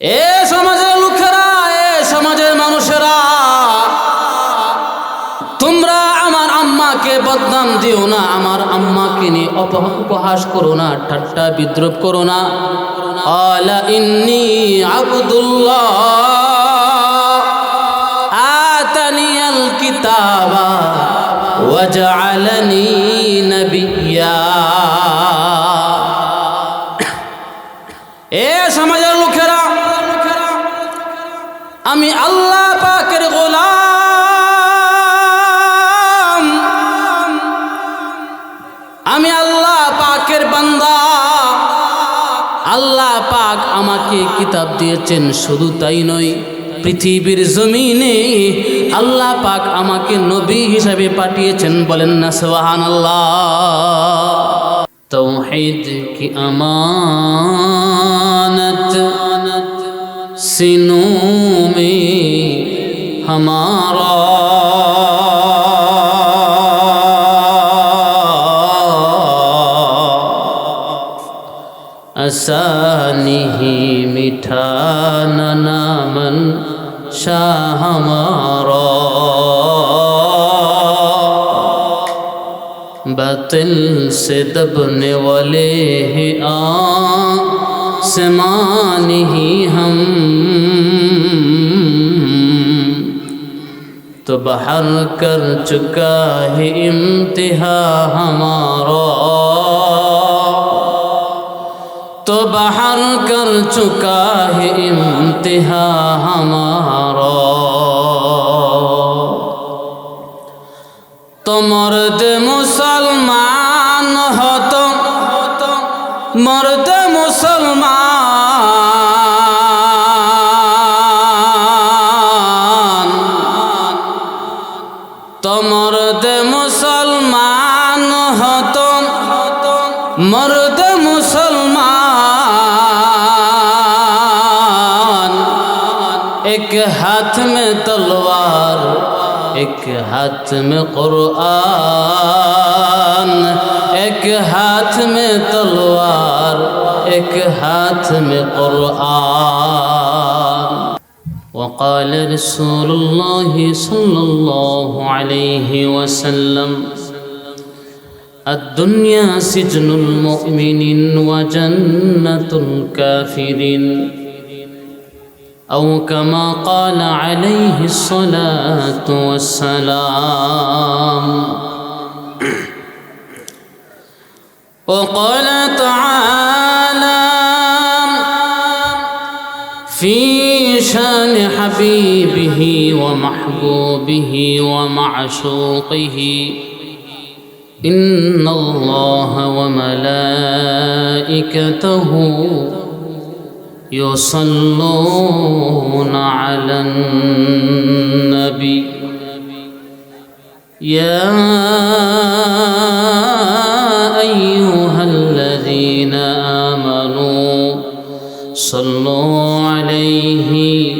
এ সমাজের লোকেরা, এ সমাজের মানুষেরা, তোমরা আমার আম্মাকে বদনাম দিও না, আমার আম্মাকে নিয়ে অপহ- উপহাস করো না, ঠাট্টা বিদ্রুপ করো না। আলা ইন্নি আবদুল্লাহ আতানিয়াল কিতাবা আমাকে কিতাব দিয়েছেন, শুধু তাই নয়, পৃথিবীর জমিনে আল্লাহ পাক আমাকে নবী হিসাবে পাঠিয়েছেন বলেন না সোহান আল্লাহ কি আমানত? সিনু মে হামারা। اسانی ہی میٹھا نامن شاہ ہمارا باطل سے دبنے والے ہیں آ سمان ہی ہم تو بہر کر چکا ہے امتحا ہمارا तो बहर कर चुका है इम्तिहा हमारा তো মর্দ মুসলমান হতো মর্দ মুসলমান তো মর্দ মুসলমান হতো মর্দ میں تلوار ایک ہاتھ میں قرآن ایک ہاتھ میں تلوار ایک ہاتھ میں قرآن وقال رسول الله صلى الله عليه وسلم الدنيا سجن المؤمن وجنة الكافرين أو كما قال عليه الصلاة والسلام. وقال تعالى في شأن حبيبه ومحبوبه ومعشوقه إن الله وملائكته يصلون على النبي. يا أيها الذين آمنوا صلوا عليه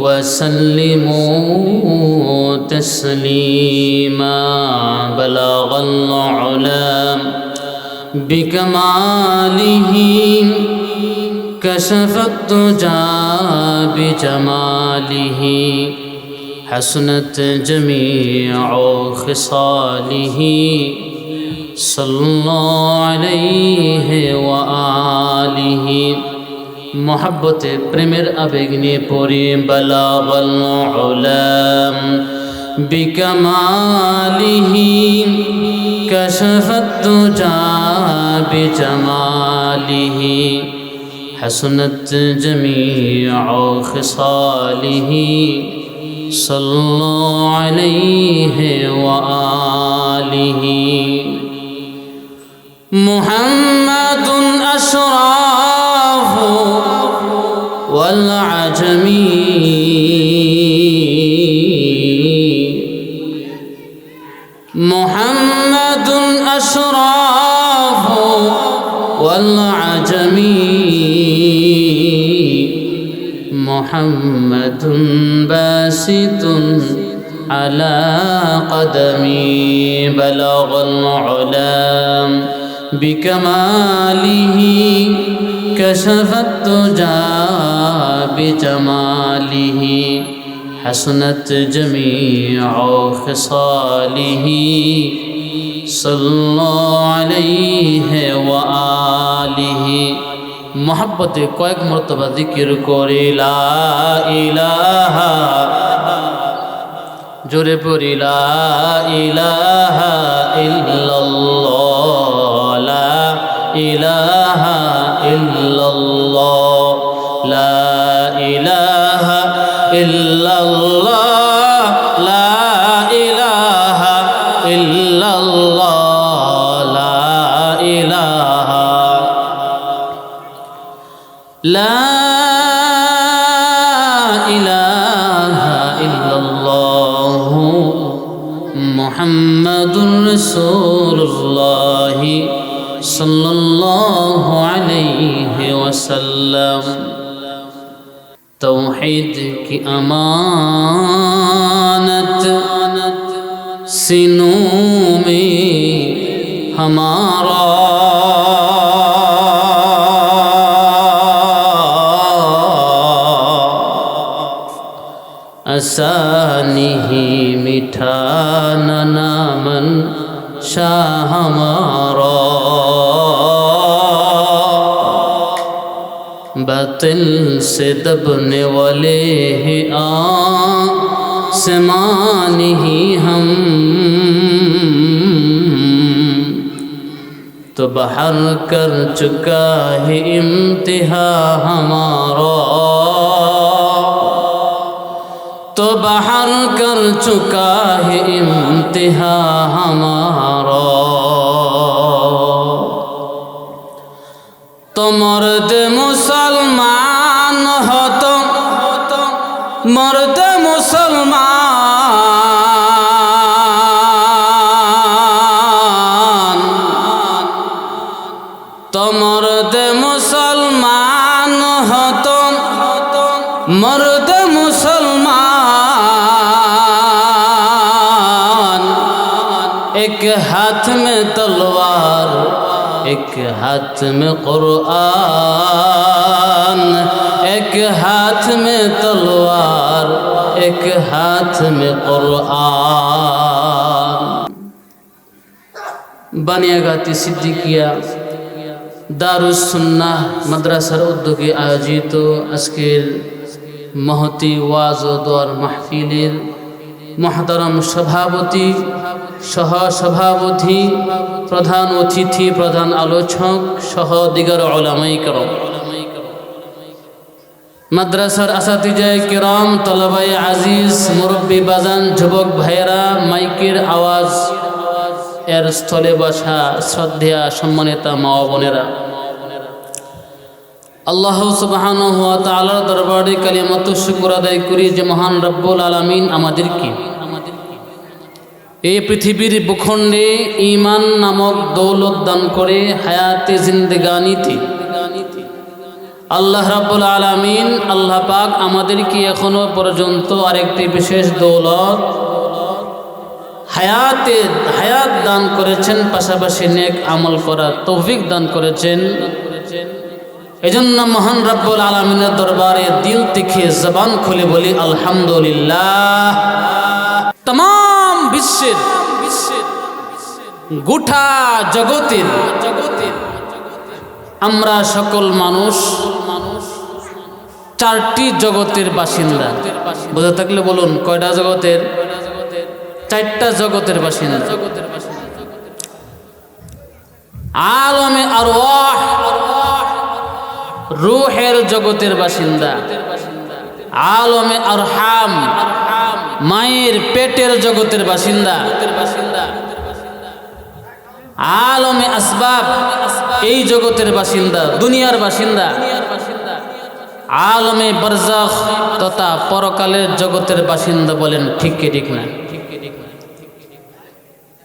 وسلموا تسليما. بلغ العلا بكماله كشف الدجى بجماله حسنت جميع خصاله صلى الله عليه وآله محبت প্রেমের আবেগ নিয়ে পড়ি বালাগাল উলাম بكماله كشف الدجى بجماله حسنت جميع خصاله. الله عليه وآله. محمد أشراف والعجم محمد باسط على قدمي. بلغ العلام بكماله كشف الدجى بجماله. حسنت جميع خصاله. صلى عليه وآله. মহাব্বতে কয়েক মর্তবা জিকির করিলা ইলাহা জোরে পড়িলা ইলাহা ইল্লাল্লাহ ইলাহা محمد رسول الله صلى الله عليه وسلم. توحید کی امانت سینوں میں ہمارا آسانی ہی نقشہ ہمارا۔ باطل سے دبنے والے ہیں آسمان ہی ہم۔ تو بحر کر چکا ہے امتحا ہمارا۔ तो बाहर कर चुका है इम्तिहा हमारा तो मर्द मुसलमान हो तो मर्द मुसलमान तो मर्द मुसलमान हो तो ایک ہاتھ میں تلوار ایک ہاتھ میں قرآن ایک ہاتھ میں تلوار ایک ہاتھ میں قرآن বানিয়া গাতি সিদ্দিকিয়া দারুসুন্না মাদ্রাসার উদ্যোগে আয়োজিত আজকের মহতি ওয়াজ ও দোয়ার মাহফিলের মহাতারাম সভাপতি সহ সভাপতি প্রধান অতিথি, প্রধান আলোচক সহ দিগর ওলামাই করম। মাদ্রাসার আসাতিজায় কিরাম তলবাই আজিজ, মুরব্বী বাজান, যুবক ভাইয়েরা, মাইকের আওয়াজ এর স্থলে বসা শ্রদ্ধা সম্মানিতা মা বোনেরা। আল্লাহ সুবাহান হুয়া তালার দরবারে কালিমত শুকুর আদায় করি যে মহান রব্বুল আলমিন আমাদেরকে এই পৃথিবীর ভূখণ্ডে ইমান নামক দৌলত দান করে হায়াতে জিন্দেগানিতে। আল্লাহ রাব্বুল আলামিন, আল্লাহ পাক আমাদেরকে এখনও পর্যন্ত আরেকটি বিশেষ দৌলত হায়াতে, হায়াত দান করেছেন, পাশাপাশি নেক আমল করার তৌফিক দান করেছেন। এজন্য মহান রাব্বুল আলমিনের দরবারে দিল তিখে জবান খুলে বলি, আলহামদুলিল্লাহ। তাম বিশ্বের গোটা জগতের জগতের আমরা সকল মানুষ মানুষ চারটি জগতের বাসিন্দা। বোঝা থাকলে বলুন, কয়টা জগতের? চারটা জগতের বাসিন্দা। আলমে আর রুহের জগতের বাসিন্দা। আলমে আর হাম মায়ের পেটের জগতের বাসিন্দা। আলমে আসবাব এই জগতের বাসিন্দা, দুনিয়ার বাসিন্দা। আলমে বরজাখ তথা পরকালের জগতের বাসিন্দা বলেন, ঠিক কি, ঠিক না?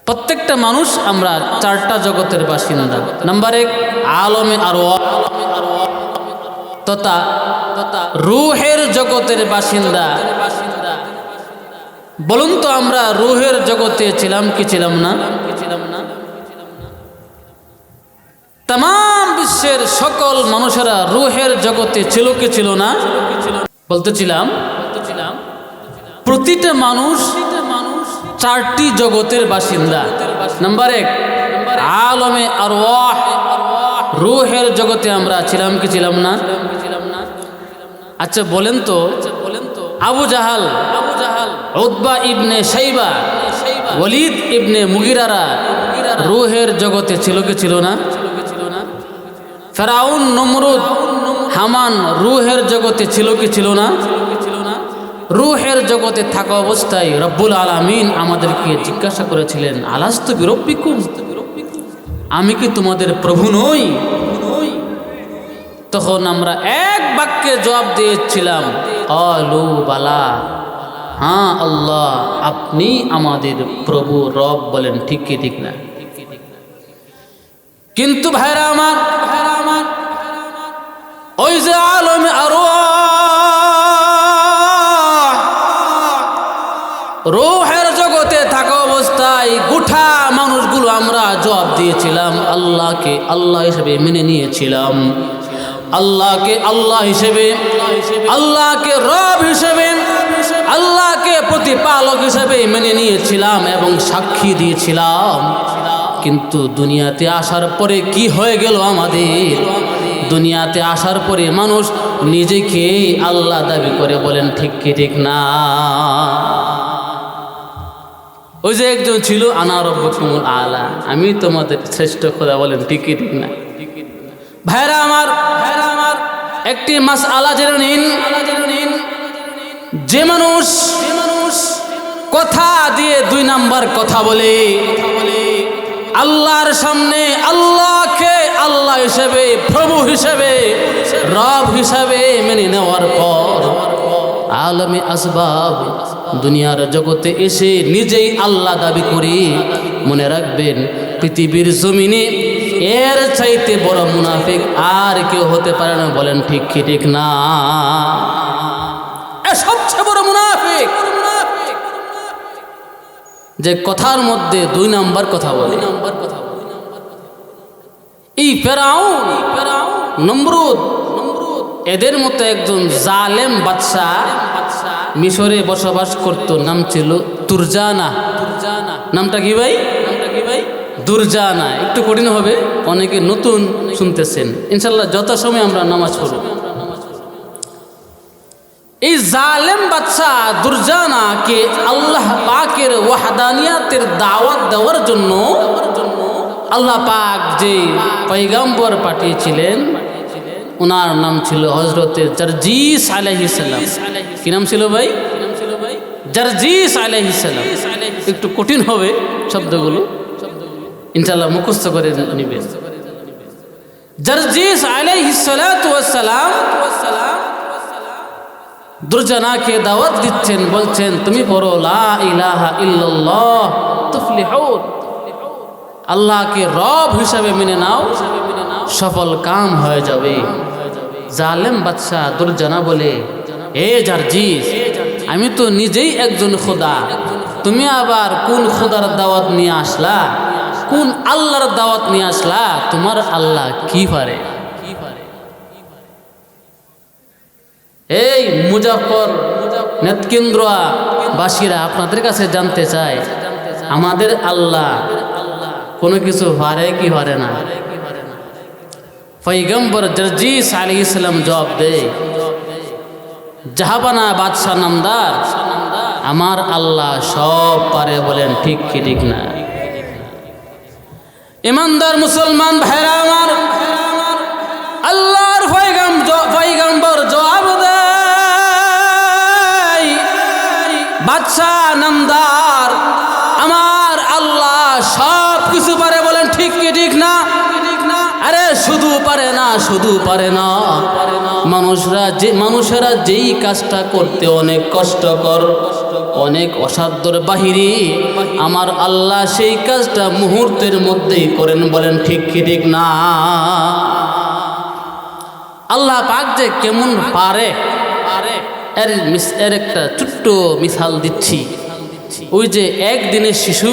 প্রত্যেকটা মানুষ আমরা চারটা জগতের বাসিন্দা। নাম্বার এক, আলমে আর তথা তথা রুহের জগতের বাসিন্দা। বলুন তো আমরা রুহের জগতে ছিলাম কি ছিলাম না? ছিলাম তাম বিশ্বের সকল মানুষেরা রুহের জগতে ছিল কি ছিল না? বলতেছিলাম বলতেছিলাম প্রতিটা মানুষ চারটি জগতের বাসিন্দা। নাম্বার এক, আলমে আর রুহের জগতে আমরা ছিলাম কি ছিলাম না? আচ্ছা বলেন তো, আবু জাহাল উদ্বা ইবনে সাইবা ওলিদ ইবনে মুগিরারা রুহের জগতে ছিল কি ছিল না? ফেরাউন, নমরুদ, হামান রুহের জগতে ছিল কি ছিল না? রুহের জগতে থাকা অবস্থায় রব্বুল আলামিন আমাদেরকে জিজ্ঞাসা করেছিলেন আলাস্ত বিরব্বিকুম আমি কি তোমাদের প্রভু নই? তখন আমরা এক বাক্যে জবাব দিয়েছিলাম অলু বালা। হ্যাঁ আল্লাহ, আপনি আমাদের প্রভু রব বলেন, ঠিক কি, ঠিক না? কিন্তু ভাইরা আমার ভাইরা আমার ওই যে আলমে আরও রোহের জগতে থাকা অবস্থায় গুঠা মানুষগুলো আমরা জবাব দিয়েছিলাম, আল্লাহকে আল্লাহ হিসেবে মেনে নিয়েছিলাম। আল্লাহকে আল্লাহ হিসেবে, আল্লাহকে রব হিসেবে আল্লাহকে প্রতিপালক হিসেবে মেনে নিয়েছিলাম এবং সাক্ষী দিয়েছিলাম। কিন্তু দুনিয়াতে আসার পরে কি হয়ে গেল আমাদের? দুনিয়াতে আসার পরে মানুষ নিজেকে আল্লাহ দাবি করে বলেন, ঠিক কি, ঠিক না? ওই যে একজন ছিল আনারব্বকুমুল আলা। আমি তোমাদের শ্রেষ্ঠ খোদা বলেন, ঠিক কি, ঠিক না? ভাইরা আমার ভাইরা আমার, একটি মাস আলা জেনে নিন। যে মানুষ কথা দিয়ে দুই নাম্বার কথা বলে। আল্লাহর সামনে আল্লাহকে আল্লাহ হিসেবে, প্রভু হিসেবে, রব হিসেবে মেনে নেওয়ার পর আলমে আসবাব দুনিয়ার জগতে এসে নিজেই আল্লাহ দাবি করি মনে রাখবেন, পৃথিবীর জমিনে এর চাইতে বড় মুনাফিক আর কেউ হতে পারে না, বলেন ঠিক কি, ঠিক না এ সবচেয়ে বড় মুনাফিক যে কথার মধ্যে দুই নাম্বার কথা বলে। নাম্বার কথা এদের মতো একজন জালেম বাদশাহ মিশরে বসবাস করত। নাম ছিল তুরজানা নামটা কি ভাই? নামটা কি ভাই দুরজানা। একটু কঠিন হবে, অনেকে নতুন শুনতেছেন। ইনশাল্লাহ যত সময় আমরা নামাজ পড়ব। এই জালেম বাচ্চা দুরজানাকে আল্লাহ পাকের ওয়াহাদানিয়াতের দাওয়াত দেওয়ার জন্য আল্লাহ পাক যে পৈগম্বর পাঠিয়েছিলেন, ওনার নাম ছিল হজরতে জারজিস আলাইহিসাল্লাম কি নাম ছিল ভাই? জারজিস আলাইহিসাল্লাম একটু কঠিন হবে শব্দগুলো। ইনশাল্লাহ মুখস্থ করে নিবে জারজিস আলাইহিসালাম দুর্জনাকে দাওয়াত দিচ্ছেন, বলছেন, তুমি পড়ো, লা আল্লাহকে রব হিসাবে মেনে নাও, সফল কাম হয়ে যাবে। জালেম বাদশাহ দুর্জনা বলে, এ জারজিস, আমি তো নিজেই একজন খোদা। তুমি আবার কোন খোদার দাওয়াত নিয়ে আসলা? কোন আল্লাহর দাওয়াত নিয়ে আসলা? তোমার আল্লাহ কি পারে? এই মুজাফর নেতকেন্দ্রা বাসীরা আপনাদের কাছে জানতে চায় আমাদের আল্লাহ কোনো কিছু পারে কি পারে না। পৈগম্বর জর্জিস আলী ইসলাম জবাব দেয়, জাহাবানা বাদশাহ নামদার, আমার আল্লাহ সব পারে বলেন, ঠিক কি ঠিক না। ইমানদার মুসলমান ভাইরা আমার বাদশাহ নামদার, আমার আল্লাহ সব কিছু পারে বলেন, ঠিক কি ঠিক না? আরে শুধু পারে না, শুধু পারে না। মানুষরা যে, মানুষেরা যেই কাজটা করতে অনেক কষ্টকর, অনেক অসাধ্যর বাহিরে, আমার আল্লাহ সেই কাজটা মুহূর্তের মধ্যেই করেন বলেন, ঠিক কি ঠিক না? আল্লাহ পাক যে কেমন পারে এর এর একটা ছোট্ট মিসাল দিচ্ছি। ওই যে একদিনের শিশু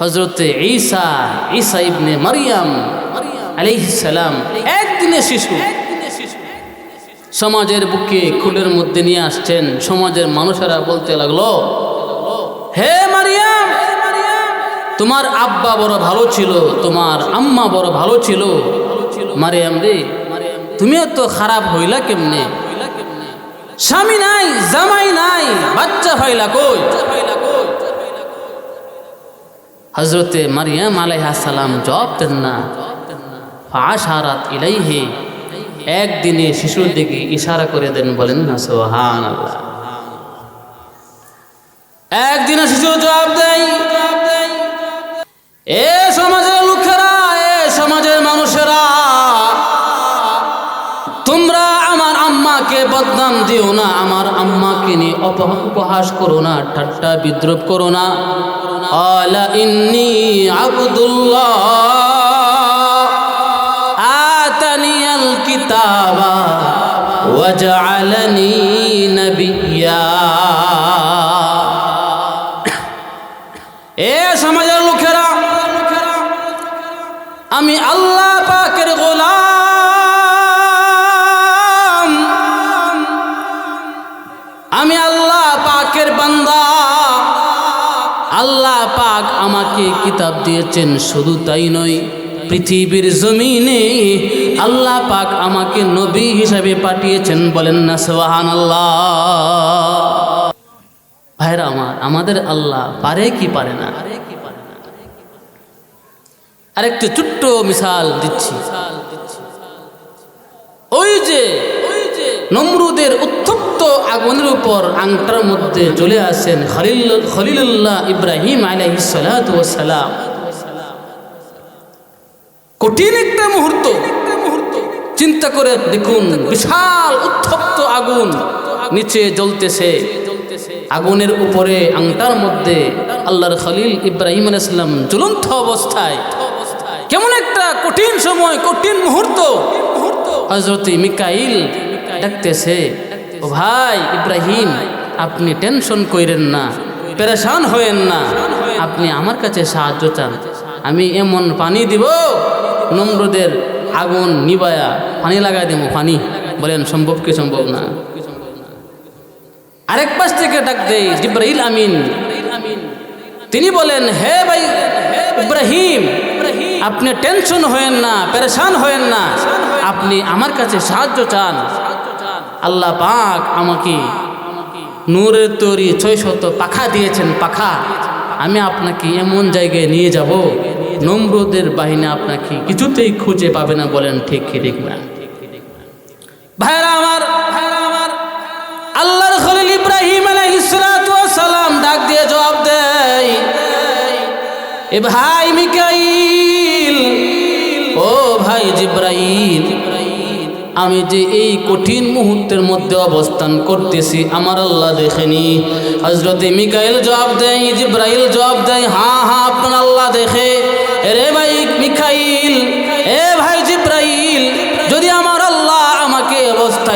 হজরতে ঈসা ঈসা ইবনে মারিয়াম আলাইহিস সালাম, একদিনের শিশু। সমাজের বুকে খুলের মধ্যে নিয়ে আসছেন, সমাজের মানুষেরা বলতে লাগল, হে মারিয়াম, তোমার আব্বা বড় ভালো ছিল, তোমার আম্মা বড় ভালো ছিল। মারিয়াম রে, তুমিও তো খারাপ হইলা কেমনে? স্বামী নাই, জামাই নাই, বাচ্চা হইলা কই? হজরতে মারিয়াম আলাইহাসালাম জবাব দেন না। ফাশারাত ইলাইহি, একদিনে শিশুর দিকে ইশারা করে দেন, বলেন না সোহান আল্লাহ একদিনে শিশু জবাব দেয়। এ সমাজের আম্মাকে বদনাম দিও না, আমার আম্মাকে নিয়ে অপহাস উপহাস করো না, ঠাট্টা বিদ্রোপ করো না। আলা ইন্নি আবদুল্লাহ, আতানিয়াল কিতাবা ওয়াজআলানি নাবিয়্যা আমাকে কিতাব দিয়েছেন, শুধু তাই নয়, পৃথিবীর জমিনে আল্লাহ পাক আমাকে নবী হিসাবে পাঠিয়েছেন, বলেন না সোহান আল্লাহ ভাইরা আমার, আমাদের আল্লাহ পারে কি পারে না? আরেকটি ছোট্ট মিশাল দিচ্ছি। ওই যে নমরুদের উত্তপ্ত আগুনের উপর আংটার মধ্যে চলে আসেন খলিল, খলিলুল্লাহ ইব্রাহিম আলাইসালাম কঠিন একটা মুহূর্ত। চিন্তা করে দেখুন, বিশাল উত্তপ্ত আগুন নিচে জ্বলতেছে। আগুনের উপরে আংটার মধ্যে আল্লাহর খলিল ইব্রাহিম আলাইসাল্লাম জ্বলন্ত অবস্থায়। কেমন একটা কঠিন সময়, কঠিন মুহূর্ত। হজরত মিকাইল ডাকতেছে ও ভাই, ইব্রাহিম, আপনি টেনশন কইরেন না, পেরেশান হয়েন না। আপনি আমার কাছে সাহায্য চান। আমি এমন পানি দিব, নম্রদের আগুন নিবায়া পানি লাগাই দেবো, পানি। বলেন, সম্ভব কি সম্ভব না? আরেক পাশ থেকে ডাক দেই জিব্রাহিল আমিন। তিনি বলেন, হে ভাই ইব্রাহিম, আপনি টেনশন হয়েন না, পেরেশান হয়েন না। আপনি আমার কাছে সাহায্য চান। আল্লাহ পাক আমাকে নূরের তৈরি ছয় শত পাখা দিয়েছেন, পাখা। আমি আপনাকে এমন জায়গায় নিয়ে যাব, নম্রদের বাহিনী আপনাকে কিছুতেই খুঁজে পাবে না বলেন ঠিক কি ঠিক না। ভাইরা আমার ভাইরা আমার আল্লাহর খলিল ইব্রাহিম সালাম ডাক দিয়ে জবাব দেয়, এ ভাই মিকাইল, ও ভাই জিব্রাইল আমি যে এই কঠিন মুহূর্তের মধ্যে অবস্থান করতেছি, আমার আল্লাহ দেখেনি। হজরতে মিকাইল জবাব দেয়, জিব্রাইল জবাব দেয়, হা হা, আপনার আল্লাহ দেখে। রে ভাই মিখাইল এ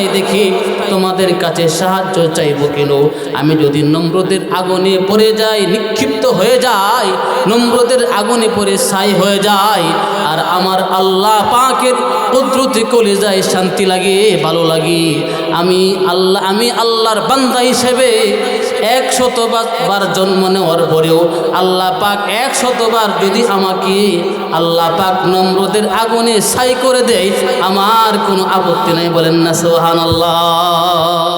অবস্থায় দেখি তোমাদের কাছে সাহায্য চাইব কেন? আমি যদি নম্রদের আগুনে পড়ে যাই, নিক্ষিপ্ত হয়ে যাই, নম্রদের আগুনে পড়ে সাই হয়ে যায় আর আমার আল্লাহ পাকের কুদরতি কলে যায়, শান্তি লাগে, ভালো লাগে। আমি আল্লাহ, আমি আল্লাহর বান্দা হিসেবে এক শতবার জন্ম নেওয়ার পরেও আল্লাহ পাক এক শতবার যদি আমাকে আল্লাহ পাক নম্রদের আগুনে সাই করে দেয়, আমার কোনো আপত্তি নাই। বলেন না সোহান আল্লাহ